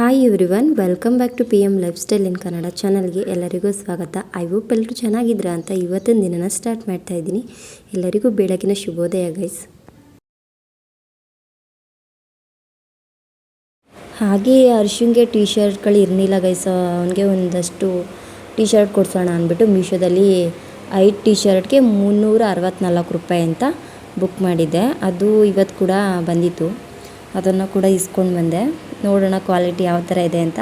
Hi everyone welcome back to P M lifestyle in Kannada ಚಾನಲ್ಗೆ ಎಲ್ಲರಿಗೂ ಸ್ವಾಗತ. I hope ಎಲ್ಲರೂ ಚೆನ್ನಾಗಿದ್ರ ಅಂತ ಇವತ್ತಿನ ದಿನನ ಸ್ಟಾರ್ಟ್ ಮಾಡ್ತಾ ಇದ್ದೀನಿ. ಎಲ್ಲರಿಗೂ ಬೆಳಗಿನ ಶುಭೋದಯ ಗೈಸ್ ಹಾಗೆ ಅರ್ಶುನ್ಗೆ ಟೀ ಶರ್ಟ್ಗಳು ಇರಲಿಲ್ಲ ಗೈಸ್ ಅವನಿಗೆ ಒಂದಷ್ಟು ಟೀ ಶರ್ಟ್ ಕೊಡ್ಸೋಣ ಅಂದ್ಬಿಟ್ಟು ಮೀಶೋದಲ್ಲಿ ಐದು ಟೀ ಶರ್ಟ್ಗೆ ಮುನ್ನೂರ ಅರವತ್ತ್ನಾಲ್ಕು ರೂಪಾಯಿ ಅಂತ ಬುಕ್ ಮಾಡಿದ್ದೆ. ಅದು ಇವತ್ತು ಕೂಡ ಬಂದಿತ್ತು. ಅದನ್ನು ಕೂಡ ಇಸ್ಕೊಂಡು ಬಂದೆ. ನೋಡೋಣ ಕ್ವಾಲಿಟಿ ಯಾವ ಥರ ಇದೆ ಅಂತ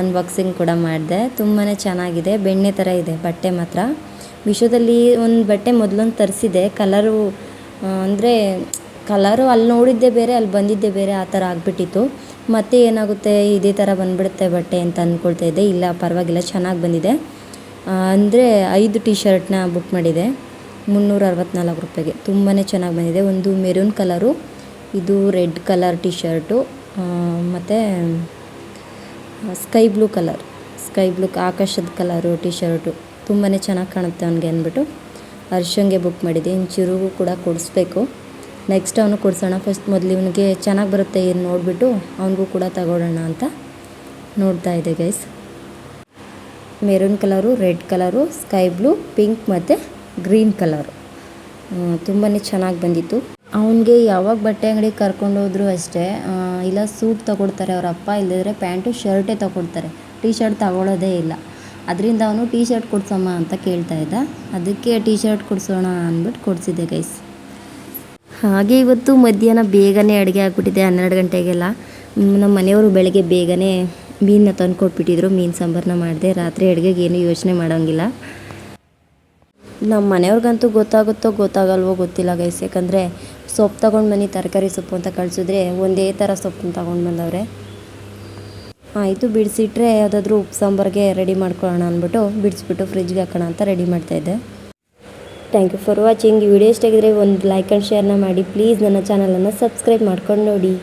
ಅನ್ಬಾಕ್ಸಿಂಗ್ ಕೂಡ ಮಾಡಿದೆ. ತುಂಬಾ ಚೆನ್ನಾಗಿದೆ. ಬೆಣ್ಣೆ ಥರ ಇದೆ, ಬಟ್ಟೆ ಮಾತ್ರ. ಮೀಶೋದಲ್ಲಿ ಒಂದು ಬಟ್ಟೆ ಮೊದಲೊಂದು ತರಿಸಿದೆ. ಕಲರು ಅಂದರೆ ಕಲರು ಅಲ್ಲಿ ನೋಡಿದ್ದೆ ಬೇರೆ ಅಲ್ಲಿ ಬಂದಿದ್ದೆ ಬೇರೆ, ಆ ಥರ ಆಗಿಬಿಟ್ಟಿತ್ತು. ಮತ್ತೆ ಏನಾಗುತ್ತೆ, ಇದೇ ಥರ ಬಂದುಬಿಡುತ್ತೆ ಬಟ್ಟೆ ಅಂತ ಅಂದ್ಕೊಳ್ತಾ ಇದ್ದೆ. ಇಲ್ಲ, ಪರವಾಗಿಲ್ಲ, ಚೆನ್ನಾಗಿ ಬಂದಿದೆ. ಅಂದರೆ ಐದು ಟಿ ಶರ್ಟ್ನ ಬುಕ್ ಮಾಡಿದೆ. ಮುನ್ನೂರ ಅರವತ್ತ್ನಾಲ್ಕು ರೂಪಾಯಿಗೆ. ತುಂಬಾ ಚೆನ್ನಾಗಿ ಬಂದಿದೆ. ಒಂದು ಮೆರೂನ್ ಕಲರು ಇದು ರೆಡ್ ಕಲರ್ ಟಿ ಶರ್ಟು ಮತ್ತು sky blue colour, sky blue ಆಕಾಶದ ಕಲರು ಟಿ ಶರ್ಟು ತುಂಬಾ ಚೆನ್ನಾಗಿ ಕಾಣುತ್ತೆ ಅವನಿಗೆ ಅಂದ್ಬಿಟ್ಟು. ಹರ್ಷಂಗೆ ಬುಕ್ ಇನ್ನು ಚಿರುಗೂ ಕೂಡ ಕೊಡಿಸ್ಬೇಕು. ನೆಕ್ಸ್ಟ್ ಅವನು ಕೊಡಿಸೋಣ. ಫಸ್ಟ್ ಮೊದಲು ಇವನಿಗೆ ಚೆನ್ನಾಗಿ ಬರುತ್ತೆ ಏನು ನೋಡಿಬಿಟ್ಟು ಅವನಿಗೂ ಕೂಡ ತಗೊಳ್ಳೋಣ ಅಂತ ನೋಡ್ತಾ ಇದೆ guys maroon colour red colour sky blue pink ಮತ್ತು ಗ್ರೀನ್ ಕಲರು. ತುಂಬಾ ಚೆನ್ನಾಗಿ ಬಂದಿತ್ತು. ಅವನಿಗೆ ಯಾವಾಗ ಬಟ್ಟೆ ಅಂಗಡಿಗೆ ಕರ್ಕೊಂಡೋದ್ರು ಅಷ್ಟೇ ಇಲ್ಲ ಸೂಟ್ ತಗೊಡ್ತಾರೆ ಅವ್ರ ಅಪ್ಪ ಇಲ್ಲದಿದ್ರೆ ಪ್ಯಾಂಟು, ಶರ್ಟೇ ತಗೊಡ್ತಾರೆ. ಟೀ ಶರ್ಟ್ ತಗೊಳ್ಳೋದೇ ಇಲ್ಲ. ಅದರಿಂದ ಅವನು ಟೀ ಶರ್ಟ್ ಕೊಡ್ಸಮ್ಮ ಅಂತ ಕೇಳ್ತಾ ಇದ್ದ. ಅದಕ್ಕೆ ಟೀ ಶರ್ಟ್ ಕೊಡಿಸೋಣ ಅಂದ್ಬಿಟ್ಟು ಕೊಡಿಸಿದ್ದೆ ಗೈಸ್ ಹಾಗೆ ಇವತ್ತು ಮಧ್ಯಾಹ್ನ ಬೇಗನೆ ಅಡುಗೆ ಆಗಿಬಿಟ್ಟಿದೆ, ಹನ್ನೆರಡು ಗಂಟೆಗೆಲ್ಲ. ನಮ್ಮ ಮನೆಯವರು ಬೆಳಗ್ಗೆ ಬೇಗನೆ ಮೀನನ್ನ ತಂದು ಕೊಟ್ಬಿಟ್ಟಿದ್ರು ಮೀನು ಸಾಂಬಾರನ್ನ ಮಾಡಿದೆ. ರಾತ್ರಿ ಅಡುಗೆಗೆ ಏನು ಯೋಚನೆ ಮಾಡೋಂಗಿಲ್ಲ. ನಮ್ಮ ಮನೆಯವ್ರಿಗಂತೂ ಗೊತ್ತಾಗುತ್ತೋ ಗೊತ್ತಾಗಲ್ವೋ ಗೊತ್ತಿಲ್ಲ ಗೈಸ್ ಯಾಕಂದರೆ ಸೊಪ್ಪು ತೊಗೊಂಡು ಬನ್ನಿ, ತರಕಾರಿ ಸೊಪ್ಪು ಅಂತ ಕಳಿಸಿದ್ರೆ ಒಂದೇ ಥರ ಸೊಪ್ಪನ್ನ ತೊಗೊಂಡು ಬಂದವ್ರೆ. ಆಯಿತು, ಬಿಡಿಸಿಟ್ರೆ ಯಾವುದಾದ್ರೂ ಉಪ್ಪು, ಸಾಂಬಾರಿಗೆ ರೆಡಿ ಮಾಡ್ಕೊಳ್ಳೋಣ ಅಂದ್ಬಿಟ್ಟು ಬಿಡಿಸ್ಬಿಟ್ಟು ಫ್ರಿಜ್ಗೆ ಹಾಕೋಣ ಅಂತ ರೆಡಿ ಮಾಡ್ತಾಯಿದ್ದೆ thank you for watching video ಇಷ್ಟ ಆಗಿದ್ರೆ ಒಂದು ಲೈಕ್ ಆ್ಯಂಡ್ ಶೇರ್ನ ಮಾಡಿ. ಪ್ಲೀಸ್ ನನ್ನ ಚಾನಲನ್ನು ಸಬ್ಸ್ಕ್ರೈಬ್ ಮಾಡ್ಕೊಂಡು ನೋಡಿ.